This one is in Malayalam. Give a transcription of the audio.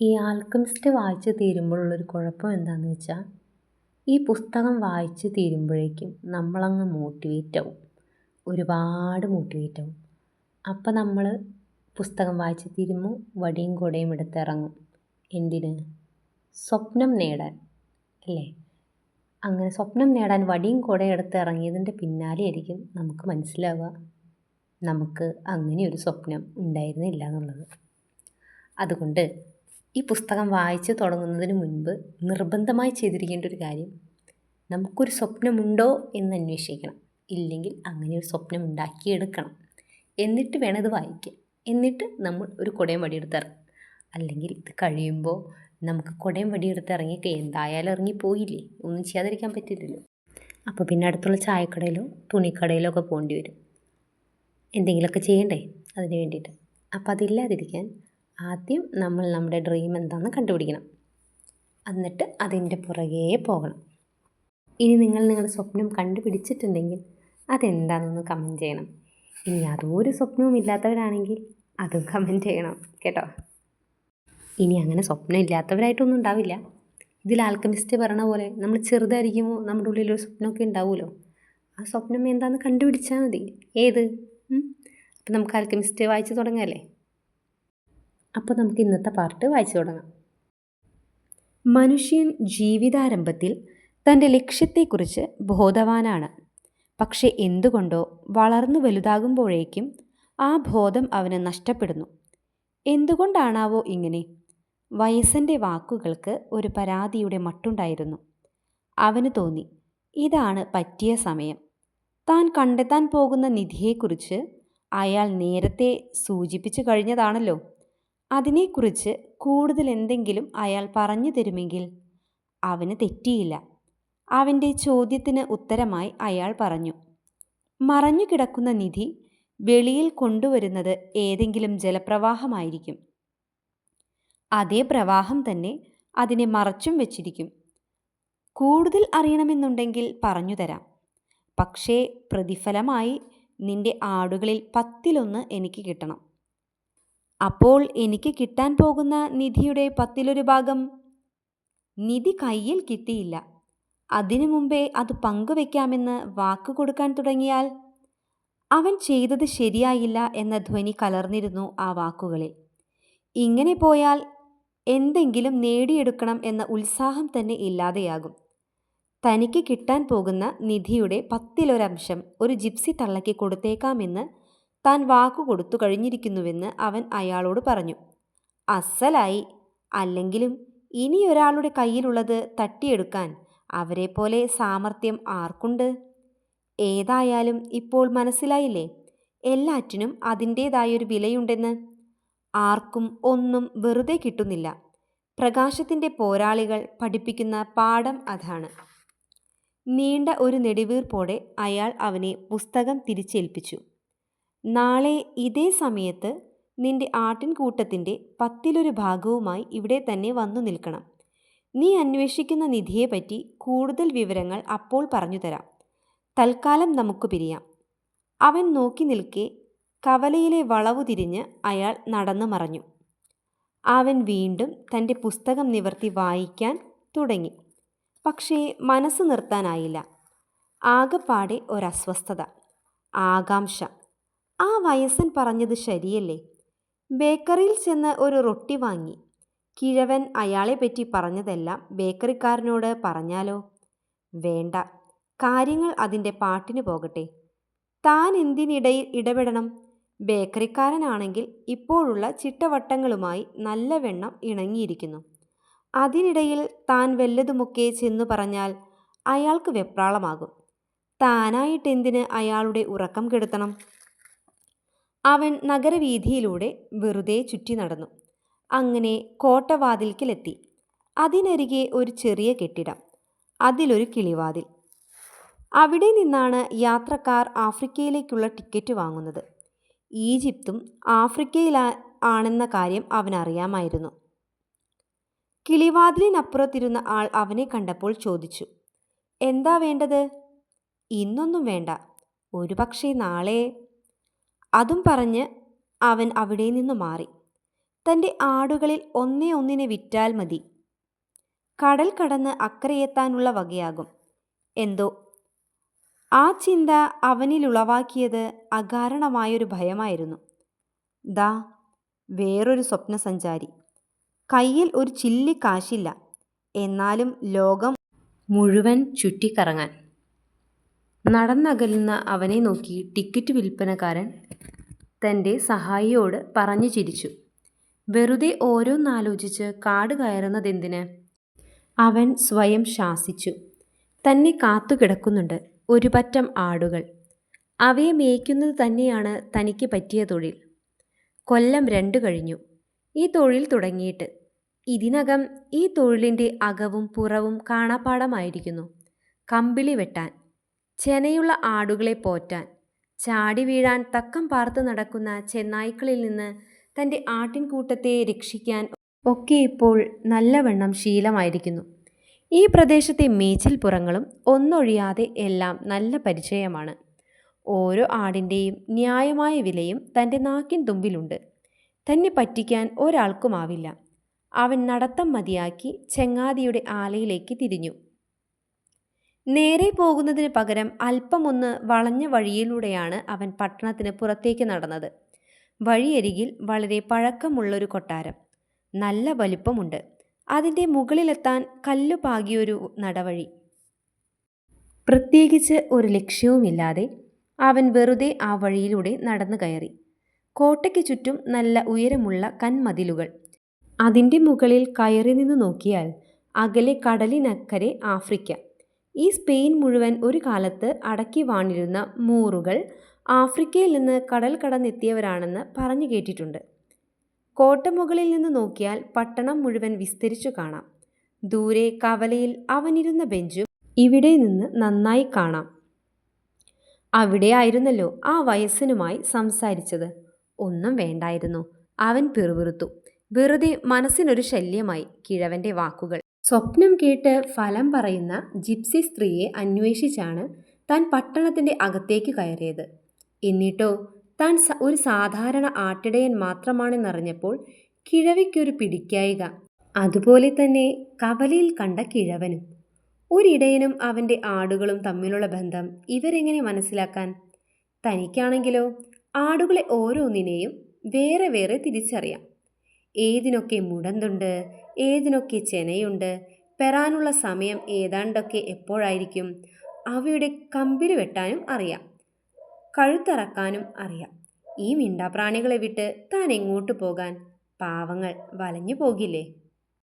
ഈ ആൽക്കമിസ്റ്റ് വായിച്ച് തീരുമ്പോഴുള്ളൊരു കുഴപ്പം എന്താണെന്ന് വെച്ചാൽ ഈ പുസ്തകം വായിച്ച് തീരുമ്പോഴേക്കും നമ്മളങ്ങ് മോട്ടിവേറ്റ് ആവും ഒരുപാട് മോട്ടിവേറ്റ് ആവും അപ്പം നമ്മൾ പുസ്തകം വായിച്ച് തീരുമ്പോൾ വടിയും കുടയും എടുത്തിറങ്ങും എന്തിന്? സ്വപ്നം നേടാൻ അല്ലേ? അങ്ങനെ സ്വപ്നം നേടാൻ വടിയും കുടയും എടുത്ത് ഇറങ്ങിയതിന്റെ പിന്നാലെയായിരിക്കും നമുക്ക് മനസ്സിലാവുക നമുക്ക് അങ്ങനെ ഒരു സ്വപ്നം ഉണ്ടായിരുന്നില്ല എന്നുള്ളത്. അതുകൊണ്ട് ഈ പുസ്തകം വായിച്ചു തുടങ്ങുന്നതിന് മുൻപ് നിർബന്ധമായി ചെയ്തിരിക്കേണ്ട ഒരു കാര്യം നമുക്കൊരു സ്വപ്നമുണ്ടോ എന്ന് അന്വേഷിക്കണം. ഇല്ലെങ്കിൽ അങ്ങനെ ഒരു സ്വപ്നം ഉണ്ടാക്കിയെടുക്കണം. എന്നിട്ട് വേണം ഇത് വായിക്കാൻ. എന്നിട്ട് നമ്മൾ ഒരു കുടയും വടിയെടുത്ത് ഇറങ്ങും അല്ലെങ്കിൽ ഇത് കഴിയുമ്പോൾ നമുക്ക് കുടയും വടിയെടുത്ത് ഇറങ്ങി എന്തായാലും ഇറങ്ങിപ്പോയില്ലേ? ഒന്നും ചെയ്യാതിരിക്കാൻ പറ്റില്ലല്ലോ. അപ്പോൾ പിന്നെ അടുത്തുള്ള ചായക്കടയിലോ തുണിക്കടയിലോ ഒക്കെ പോകേണ്ടി വരും. എന്തെങ്കിലുമൊക്കെ ചെയ്യണ്ടേ അതിന് വേണ്ടിയിട്ട്. അപ്പോൾ അതില്ലാതിരിക്കാൻ ആദ്യം നമ്മൾ നമ്മുടെ ഡ്രീം എന്താണെന്ന് കണ്ടുപിടിക്കണം. എന്നിട്ട് അതിന്റെ പുറകെ പോകണം. ഇനി നിങ്ങൾ നിങ്ങളുടെ സ്വപ്നം കണ്ടുപിടിച്ചിട്ടുണ്ടെങ്കിൽ അതെന്താണെന്ന് കമന്റ് ചെയ്യണം. ഇനി അതൊരു സ്വപ്നവും ഇല്ലാത്തവരാണെങ്കിൽ അതും കമന്റ് ചെയ്യണം കേട്ടോ? ഇനി അങ്ങനെ സ്വപ്നം ഇല്ലാത്തവരായിട്ടൊന്നും ഉണ്ടാവില്ല. ഇതിൽ ആൽക്കമിസ്റ്റ് പറയണ പോലെ നമ്മൾ ചെറുതായിരിക്കുമ്പോൾ നമ്മുടെ ഉള്ളിലൊരു സ്വപ്നമൊക്കെ ഉണ്ടാവുമല്ലോ. ആ സ്വപ്നം എന്താണെന്ന് കണ്ടുപിടിച്ചാൽ മതി. ഏത്? അപ്പം നമുക്ക് ആൽക്കമിസ്റ്റ് വായിച്ച് തുടങ്ങാമല്ലേ അപ്പോൾ നമുക്ക് ഇന്നത്തെ പാർട്ട് വായിച്ചു തുടങ്ങാം. മനുഷ്യൻ ജീവിതാരംഭത്തിൽ തന്റെ ലക്ഷ്യത്തെക്കുറിച്ച് ബോധവാനാണ്. പക്ഷെ എന്തുകൊണ്ടോ വളർന്നു വലുതാകുമ്പോഴേക്കും ആ ബോധം അവന് നഷ്ടപ്പെടുന്നു. എന്തുകൊണ്ടാണാവോ ഇങ്ങനെ? വയസ്സന്റെ വാക്കുകൾക്ക് ഒരു പരാതിയുടെ മട്ടുണ്ടായിരുന്നു. അവന് തോന്നി ഇതാണ് പറ്റിയ സമയം. താൻ കണ്ടെത്താൻ പോകുന്ന നിധിയെക്കുറിച്ച് അയാൾ നേരത്തെ സൂചിപ്പിച്ചു കഴിഞ്ഞതാണല്ലോ. അതിനെക്കുറിച്ച് കൂടുതൽ എന്തെങ്കിലും അയാൾ പറഞ്ഞു തരുമെങ്കിൽ അവന് തെറ്റിയില്ല. അവന്റെ ചോദ്യത്തിന് ഉത്തരമായി അയാൾ പറഞ്ഞു മറഞ്ഞു കിടക്കുന്ന നിധി വെളിയിൽ കൊണ്ടുവരുന്നത് ഏതെങ്കിലും ജലപ്രവാഹമായിരിക്കും. അതേ പ്രവാഹം തന്നെ അതിനെ മറച്ചും വെച്ചിരിക്കും. കൂടുതൽ അറിയണമെന്നുണ്ടെങ്കിൽ പറഞ്ഞു തരാം. പക്ഷേ പ്രതിഫലമായി നിന്റെ ആടുകളിൽ പത്തിലൊന്ന് എനിക്ക് കിട്ടണം. അപ്പോൾ എനിക്ക് കിട്ടാൻ പോകുന്ന നിധിയുടെ പത്തിലൊരു ഭാഗം നിധി കയ്യിൽ കിട്ടിയില്ല. അതിനു മുമ്പേ അത് പങ്കുവെക്കാമെന്ന് വാക്ക് കൊടുക്കാൻ തുടങ്ങിയാൽ അവൻ ചെയ്തത് ശരിയായില്ല എന്ന ധ്വനി കലർന്നിരുന്നു ആ വാക്കുകളിൽ. ഇങ്ങനെ പോയാൽ എന്തെങ്കിലും നേടിയെടുക്കണം എന്ന ഉത്സാഹം തന്നെ ഇല്ലാതെയാകും. തനിക്ക് കിട്ടാൻ പോകുന്ന നിധിയുടെ പത്തിലൊരംശം ഒരു ജിപ്സി തള്ളയ്ക്ക് കൊടുത്തേക്കാമെന്ന് താൻ വാക്കു കൊടുത്തു കഴിഞ്ഞിരിക്കുന്നുവെന്ന് അവൻ അയാളോട് പറഞ്ഞു. അസലായി. അല്ലെങ്കിലും ഇനിയൊരാളുടെ കയ്യിലുള്ളത് തട്ടിയെടുക്കാൻ അവരെപ്പോലെ സാമർഥ്യം ആർക്കുണ്ട്? ഏതായാലും ഇപ്പോൾ മനസ്സിലായില്ലേ? എല്ലാറ്റിനും അതിന്റേതായൊരു വിലയുണ്ടെന്ന്. ആർക്കും ഒന്നും വെറുതെ കിട്ടുന്നില്ല. പ്രകാശത്തിന്റെ പോരാളികൾ പഠിപ്പിക്കുന്ന പാഠം അതാണ്. നീണ്ട ഒരു നെടുവീർപ്പോടെ അയാൾ അവനെ പുസ്തകം തിരിച്ചേൽപ്പിച്ചു. നാളെ ഇതേ സമയത്ത് നിന്റെ ആട്ടിൻകൂട്ടത്തിന്റെ പത്തിലൊരു ഭാഗവുമായി ഇവിടെ തന്നെ വന്നു നിൽക്കണം. നീ അന്വേഷിക്കുന്ന നിധിയെപ്പറ്റി കൂടുതൽ വിവരങ്ങൾ അപ്പോൾ പറഞ്ഞു തരാം. തൽക്കാലം നമുക്ക് പിരിയാം. അവൻ നോക്കി നിൽക്കെ കവലയിലെ വളവു തിരിഞ്ഞ് അയാൾ നടന്നു മറഞ്ഞു. അവൻ വീണ്ടും തന്റെ പുസ്തകം നിവർത്തി വായിക്കാൻ തുടങ്ങി. പക്ഷേ മനസ്സ് നിർത്താനായില്ല. ആകപ്പാടെ ഒരസ്വസ്ഥത ആകാംക്ഷ. ആ വയസ്സൻ പറഞ്ഞത് ശരിയല്ലേ? ബേക്കറിയിൽ ചെന്ന് ഒരു റൊട്ടി വാങ്ങി. കിഴവൻ അയാളെ പറ്റി പറഞ്ഞതെല്ലാം ബേക്കറിക്കാരനോട് പറഞ്ഞാലോ? വേണ്ട കാര്യങ്ങൾ അതിന്റെ പാട്ടിന് പോകട്ടെ. താൻ എന്തിനിടയിൽ ഇടപെടണം? ബേക്കറിക്കാരനാണെങ്കിൽ ഇപ്പോഴുള്ള ചിട്ടവട്ടങ്ങളുമായി നല്ലവണ്ണം ഇണങ്ങിയിരിക്കുന്നു. അതിനിടയിൽ താൻ വല്ലതുമൊക്കെ ചെന്നു പറഞ്ഞാൽ അയാൾക്ക് വെപ്രാളമാകും. താനായിട്ടെന്തിന് അയാളുടെ ഉറക്കം കെടുത്തണം? അവൻ നഗരവീഥിയിലൂടെ വെറുതെ ചുറ്റി നടന്നു. അങ്ങനെ കോട്ടവാതിൽക്കിലെത്തി. അതിനരികെ ഒരു ചെറിയ കെട്ടിടം. അതിലൊരു കിളിവാതിൽ. അവിടെ നിന്നാണ് യാത്രക്കാർ ആഫ്രിക്കയിലേക്കുള്ള ടിക്കറ്റ് വാങ്ങുന്നത്. ഈജിപ്തും ആഫ്രിക്കയിലാ ആണെന്ന കാര്യം അവനറിയാമായിരുന്നു. കിളിവാതിലിനപ്പുറത്തിരുന്ന ആൾ അവനെ കണ്ടപ്പോൾ ചോദിച്ചു എന്താ വേണ്ടത്? ഇന്നൊന്നും വേണ്ട. ഒരുപക്ഷെ നാളെ അതും പറഞ്ഞ് അവൻ അവിടെ നിന്ന് മാറി. തന്റെ ആടുകളിൽ ഒന്നേ ഒന്നിനെ വിറ്റാൽ മതി. കടൽ കടന്ന് അക്കരയെത്താനുള്ള വകയാകും. എന്തോ? ആ ചിന്ത അവനിൽ ഉളവാക്കിയത് അകാരണമായൊരു ഭയമായിരുന്നു. ദാ വേറൊരു സ്വപ്നസഞ്ചാരി. കയ്യിൽ ഒരു ചില്ലി കാശില്ല. എന്നാലും ലോകം മുഴുവൻ ചുറ്റിക്കറങ്ങാൻ. നടന്നകലുന്ന അവനെ നോക്കി ടിക്കറ്റ് വിൽപ്പനക്കാരൻ തന്റെ സഹായിയോട് പറഞ്ഞു ചിരിച്ചു. വെറുതെ ഓരോന്നാലോചിച്ച് കാട് കയറുന്നതെന്തിന്? അവൻ സ്വയം ശാസിച്ചു. തന്നെ കാത്തു കിടക്കുന്നുണ്ട് ഒരു പറ്റം ആടുകൾ. അവയെ മേയ്ക്കുന്നത് തന്നെയാണ് തനിക്ക് പറ്റിയ തൊഴിൽ. കൊല്ലം രണ്ടു കഴിഞ്ഞു. ഈ തൊഴിൽ തുടങ്ങിയിട്ട്. ഇതിനകം ഈ തൊഴിലിന്റെ അകവും പുറവും കാണാപ്പാടമായിരിക്കുന്നു കമ്പിളി വെട്ടാൻ. ചെനയുള്ള ആടുകളെ പോറ്റാൻ. ചാടി വീഴാൻ തക്കം പാർത്ത് നടക്കുന്ന ചെന്നായ്ക്കളിൽ നിന്ന് തന്റെ ആട്ടിൻകൂട്ടത്തെ രക്ഷിക്കാൻ ഒക്കെ ഇപ്പോൾ നല്ലവണ്ണം ശീലമായിരിക്കുന്നു. ഈ പ്രദേശത്തെ മേച്ചിൽപ്പുറങ്ങളും ഒന്നൊഴിയാതെ എല്ലാം നല്ല പരിചയമാണ്. ഓരോ ആടിന്റെയും ന്യായമായ വിലയും തന്റെ നാക്കിൻ തുമ്പിലുണ്ട്. തന്നെ പറ്റിക്കാൻ ഒരാൾക്കുമാവില്ല. അവൻ നടത്തം മതിയാക്കി ചെങ്ങാതിയുടെ ആലയിലേക്ക് തിരിഞ്ഞു. നേരെ പോകുന്നതിന് പകരം അല്പമൊന്ന് വളഞ്ഞ വഴിയിലൂടെയാണ് അവൻ പട്ടണത്തിന് പുറത്തേക്ക് നടന്നത്. വഴിയരികിൽ വളരെ പഴക്കമുള്ളൊരു കൊട്ടാരം. നല്ല വലിപ്പമുണ്ട്. അതിന്റെ മുകളിലെത്താൻ കല്ലു പാകിയൊരു നടവഴി. പ്രത്യേകിച്ച് ഒരു ലക്ഷ്യവുമില്ലാതെ അവൻ വെറുതെ ആ വഴിയിലൂടെ നടന്നു കയറി. കോട്ടയ്ക്ക് ചുറ്റും നല്ല ഉയരമുള്ള കന്മതിലുകൾ അതിന്റെ മുകളിൽ കയറി നിന്ന് നോക്കിയാൽ അകലെ കടലിനക്കരെ ആഫ്രിക്ക. ഈ സ്പെയിൻ മുഴുവൻ ഒരു കാലത്ത് അടക്കി വാണിരുന്ന മൂറുകൾ ആഫ്രിക്കയിൽ നിന്ന് കടൽ കടന്നെത്തിയവരാണെന്ന് പറഞ്ഞു കേട്ടിട്ടുണ്ട്. കോട്ടമുകളിൽ നിന്ന് നോക്കിയാൽ പട്ടണം മുഴുവൻ വിസ്തരിച്ചു കാണാം. ദൂരെ കവലയിൽ അവനിരുന്ന ബെഞ്ചും ഇവിടെ നിന്ന് നന്നായി കാണാം. അവിടെയായിരുന്നല്ലോ ആ വയസ്സനുമായി സംസാരിച്ചത്. ഒന്നും വേണ്ടായിരുന്നു. അവൻ പിറുപിറുത്തു. വെറുതെ മനസ്സിനൊരു ശല്യമായി. കിഴവന്റെ വാക്കുകൾ. സ്വപ്നം കേട്ട് ഫലം പറയുന്ന ജിപ്സി സ്ത്രീയെ അന്വേഷിച്ചാണ് താൻ പട്ടണത്തിന്റെ അകത്തേക്ക് കയറിയത്. എന്നിട്ടോ താൻ ഒരു സാധാരണ ആട്ടിടയൻ മാത്രമാണെന്നറിഞ്ഞപ്പോൾ കിഴവിക്കൊരു പിടിക്കായിക. അതുപോലെ തന്നെ കവലയിൽ കണ്ട കിഴവനും. ഒരിടയനും അവന്റെ ആടുകളും തമ്മിലുള്ള ബന്ധം ഇവരെങ്ങനെ മനസ്സിലാക്കാൻ? തനിക്കാണെങ്കിലോ ആടുകളെ ഓരോന്നിനെയും വേറെ വേറെ തിരിച്ചറിയാം. ഏതിനൊക്കെ മുടന്തുണ്ട് ഏതിനൊക്കെ ചെനയുണ്ട്? പെറാനുള്ള സമയം ഏതാണ്ടൊക്കെ എപ്പോഴായിരിക്കും? അവയുടെ കമ്പിളി വെട്ടാനും അറിയാം. കഴുത്തറക്കാനും അറിയാം. ഈ മിണ്ടാപ്രാണികളെ വിട്ട് താൻ എങ്ങോട്ട് പോകാൻ? പാവങ്ങൾ വലഞ്ഞു പോകില്ലേ?